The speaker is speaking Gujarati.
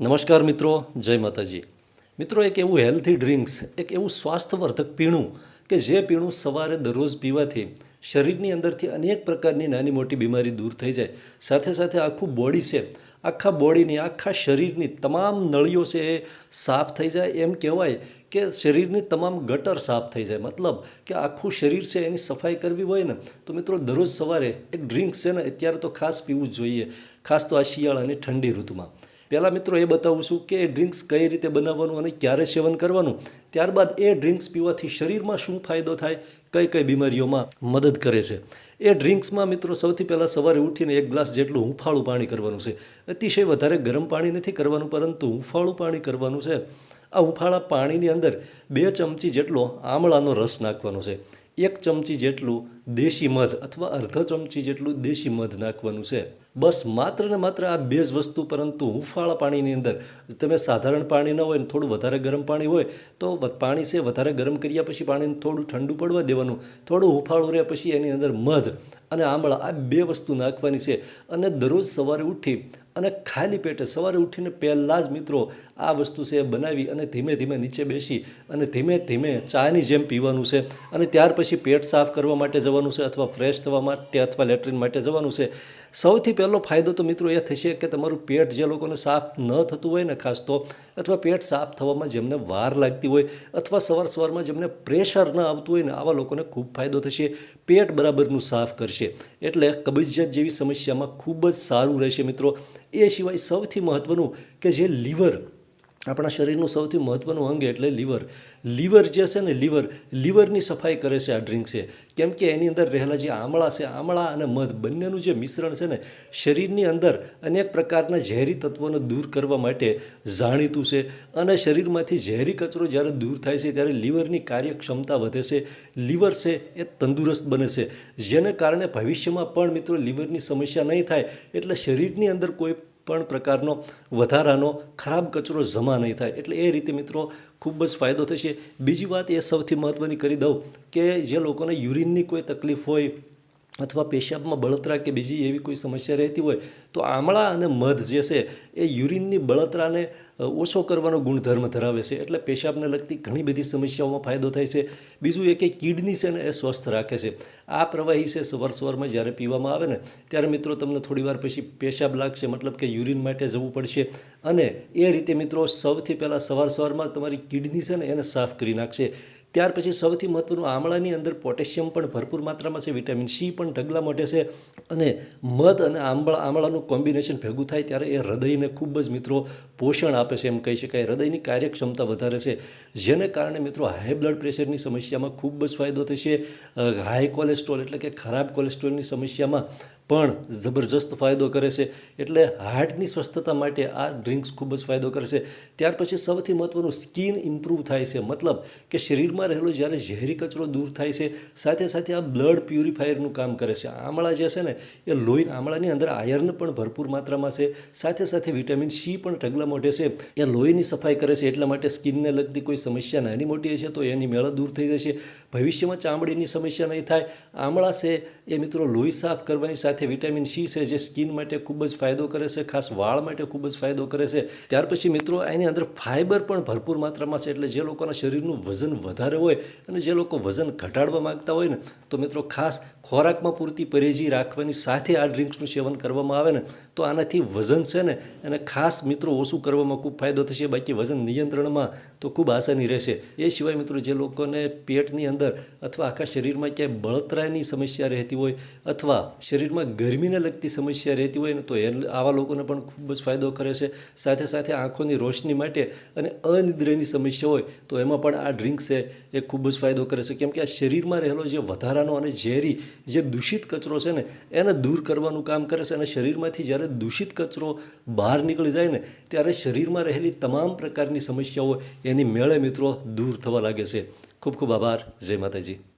નમસ્કાર મિત્રો, જય માતાજી. મિત્રો, એક એવું હેલ્થી ડ્રિંક્સ એક એવું સ્વાસ્થ્યવર્ધક પીણું કે જે પીણું સવારે દરરોજ પીવાથી શરીરની અંદરથી અનેક પ્રકારની નાની મોટી બીમારી દૂર થઈ જાય. સાથે સાથે આખું બોડી છે, આખા બોડીની આખા શરીરની તમામ નળીઓ છે એ સાફ થઈ જાય. એમ કહેવાય કે શરીરની તમામ ગટર સાફ થઈ જાય. મતલબ કે આખું શરીર છે એની સફાઈ કરવી હોય ને, તો મિત્રો, દરરોજ સવારે એક ડ્રિંક્સ છે ને, અત્યારે તો ખાસ પીવું જ જોઈએ. ખાસ તો આ શિયાળાની ઠંડી ઋતુમાં. પહેલાં મિત્રો એ બતાવું છું કે એ ડ્રિંક્સ કઈ રીતે બનાવવાનું અને ક્યારે સેવન કરવાનું. ત્યારબાદ એ ડ્રિંક્સ પીવાથી શરીરમાં શું ફાયદો થાય, કઈ કઈ બીમારીઓમાં મદદ કરે છે. એ ડ્રિંક્સમાં મિત્રો સૌથી પહેલાં સવારે ઉઠીને એક ગ્લાસ જેટલું હુંફાળું પાણી કરવાનું છે. અતિશય વધારે ગરમ પાણી નથી કરવાનું, પરંતુ હુંફાળું પાણી કરવાનું છે. આ હુંફાળા પાણીની અંદર બે ચમચી જેટલો આમળાનો રસ નાખવાનો છે. એક ચમચી જેટલું દેશી મધ અથવા અર્ધ ચમચી જેટલું દેશી મધ નાખવાનું છે. બસ માત્ર ને માત્ર આ બે જ વસ્તુ, પરંતુ હુંફાળા પાણીની અંદર તમે સાધારણ પાણી ન હોય ને થોડું વધારે ગરમ પાણી હોય, તો પાણી છે વધારે ગરમ કર્યા પછી પાણીને થોડું ઠંડુ પડવા દેવાનું. થોડું હુંફાળું રહે પછી એની અંદર મધ અને આંબળા આ બે વસ્તુ નાખવાની છે. અને દરરોજ સવારે ઉઠી અને ખાલી પેટે સવારે ઉઠીને પહેલાં જ મિત્રો આ વસ્તુ છે બનાવી અને ધીમે ધીમે નીચે બેસી અને ધીમે ધીમે ચાની જેમ પીવાનું છે અને ત્યાર પછી પેટ સાફ કરવા માટે જવાનું છે અથવા ફ્રેશ થવા માટે અથવા લેટ્રિન માટે જવાનું છે. સૌથી પહેલો ફાયદો તો મિત્રો એ થશે કે તમારું પેટ જે લોકોને સાફ ન થતું હોય ને ખાસ તો, અથવા પેટ સાફ થવામાં જેમને વાર લાગતી હોય, અથવા સવાર સવારમાં જેમને પ્રેશર ન આવતું હોય ને આવા લોકોને ખૂબ ફાયદો થશે. પેટ બરાબરનું સાફ કરશે. એટલે કબજિયાત જેવી સમસ્યામાં ખૂબ જ સારું રહેશે મિત્રો. એ સિવાય સૌથી મહત્ત્વનું કે જે લીવર આપણા શરીરનું સૌથી મહત્ત્વનું અંગ એટલે લીવર. લીવર જે છે ને લીવર, લીવરની સફાઈ કરે છે આ ડ્રિંક છે. કેમ કે એની અંદર રહેલા જે આમળા છે, આમળા અને મધ બંનેનું જે મિશ્રણ છે ને, શરીરની અંદર અનેક પ્રકારના ઝેરી તત્વોને દૂર કરવા માટે જાણીતું છે અને શરીરમાંથી ઝેરી કચરો જ્યારે દૂર થાય છે ત્યારે લીવરની કાર્યક્ષમતા વધે છે. લીવર છે એ તંદુરસ્ત બને છે. જેને કારણે ભવિષ્યમાં પણ મિત્રો લીવરની સમસ્યા નહીં થાય એટલે શરીરની અંદર કોઈ પણ પ્રકારનો વધારાનો ખરાબ કચરો જમા નહીં થાય. એટલે એ રીતે મિત્રો ખૂબ જ ફાયદો થશે. બીજી વાત એ સૌથી મહત્ત્વની કરી દઉં કે જે લોકોને યુરિનની કોઈ તકલીફ હોય અથવા પેશાબમાં બળતરા કે બીજી એવી કોઈ સમસ્યા રહેતી હોય, તો આમળા અને મધ જે છે, એ યુરિનની બળતરાને ઓછો કરવાનો ગુણધર્મ ધરાવે છે. એટલે પેશાબને લગતી ઘણી બધી સમસ્યાઓમાં ફાયદો થાય છે. બીજું એ કે કિડની છે ને, એ સ્વસ્થ રાખે છે. આ પ્રવાહી છે, સવાર સવારમાં જ્યારે પીવામાં આવે ને, ત્યારે મિત્રો તમને થોડીવાર પછી પેશાબ લાગશે, મતલબ કે યુરિન માટે જવું પડશે. અને એ રીતે મિત્રો સૌથી પહેલાં સવાર સવારમાં તમારી કિડની છે ને, એને સાફ કરી નાખશે. ત્યાર પછી સૌથી મહત્ત્વનું આમળાની અંદર પોટેશિયમ પણ ભરપૂર માત્રામાં છે, વિટામિન સી પણ ઢગલા માટે છે અને મધ અને આંબળા આમળાનું કોમ્બિનેશન ભેગું થાય ત્યારે એ હૃદયને ખૂબ જ મિત્રો પોષણ આપે છે એમ કહી શકાય. હૃદયની કાર્યક્ષમતા વધારે છે. જેને કારણે મિત્રો હાઈ બ્લડ પ્રેશરની સમસ્યામાં ખૂબ જ ફાયદો થશે. હાઈ કોલેસ્ટ્રોલ એટલે કે ખરાબ કોલેસ્ટ્રોલની સમસ્યામાં પણ જબરજસ્ત ફાયદો કરે છે. એટલે હાર્ટની સ્વસ્થતા માટે આ ડ્રિંક્સ ખૂબ જ ફાયદો કરે છે. ત્યાર પછી સૌથી મહત્ત્વનું સ્કિન ઇમ્પ્રૂવ થાય છે. મતલબ કે શરીરમાં રહેલો જ્યારે ઝેરી કચરો દૂર થાય છે, સાથે સાથે આ બ્લડ પ્યુરિફાયરનું કામ કરે છે. આમળા જે છે ને, એ લોહી આમળાની અંદર આયર્ન પણ ભરપૂર માત્રામાં છે. સાથે સાથે વિટામિન સી પણ ઢગલા મોઢે છે. એ લોહીની સફાઈ કરે છે. એટલા માટે સ્કિનને લગતી કોઈ સમસ્યા નાની મોટી હશે તો એની મેળા દૂર થઈ જશે ભવિષ્યમાં ચામડીની સમસ્યા નહીં થાય. આમળા છે એ મિત્રો લોહી સાફ કરવાની સાથે વિટામિન સી છે, જે સ્કિન માટે ખૂબ જ ફાયદો કરે છે, ખાસ વાળ માટે ખૂબ જ ફાયદો કરે છે. ત્યાર પછી મિત્રો એની અંદર ફાઇબર પણ ભરપૂર માત્રામાં છે, એટલે જે લોકોના શરીરનું વજન વધારે હોય અને જે લોકો વજન ઘટાડવા માંગતા હોય ને, તો મિત્રો ખાસ ખોરાકમાં પૂરતી પરેજી રાખવાની સાથે આ ડ્રિંક્સનું સેવન કરવામાં આવે ને, તો આનાથી વજન છે ને, એને ખાસ મિત્રો ઓછું કરવામાં ખૂબ ફાયદો થશે, બાકી વજન નિયંત્રણમાં તો ખૂબ આસાની રહેશે. એ સિવાય મિત્રો, જે લોકોને પેટની અંદર અથવા આખા શરીરમાં ક્યાંય બળતરાની સમસ્યા રહેતી હોય અથવા શરીરમાં ગરમીને લગતી સમસ્યા રહેતી હોય ને તો એ આવા લોકોને પણ ખૂબ જ ફાયદો કરે છે. સાથે સાથે આંખોની રોશની માટે અને અનિદ્રની સમસ્યા હોય તો એમાં પણ આ ડ્રિંક છે એ ખૂબ જ ફાયદો કરે છે. કેમ કે આ શરીરમાં રહેલો જે વધારાનો અને ઝેરી જે દૂષિત કચરો છે ને, એને દૂર કરવાનું કામ કરે છે અને શરીરમાંથી જ્યારે દૂષિત કચરો બહાર નીકળી જાય ને, ત્યારે શરીરમાં રહેલી તમામ પ્રકારની સમસ્યાઓ એની મેળે મિત્રો દૂર થવા લાગે છે. ખૂબ ખૂબ આભાર. જય માતાજી.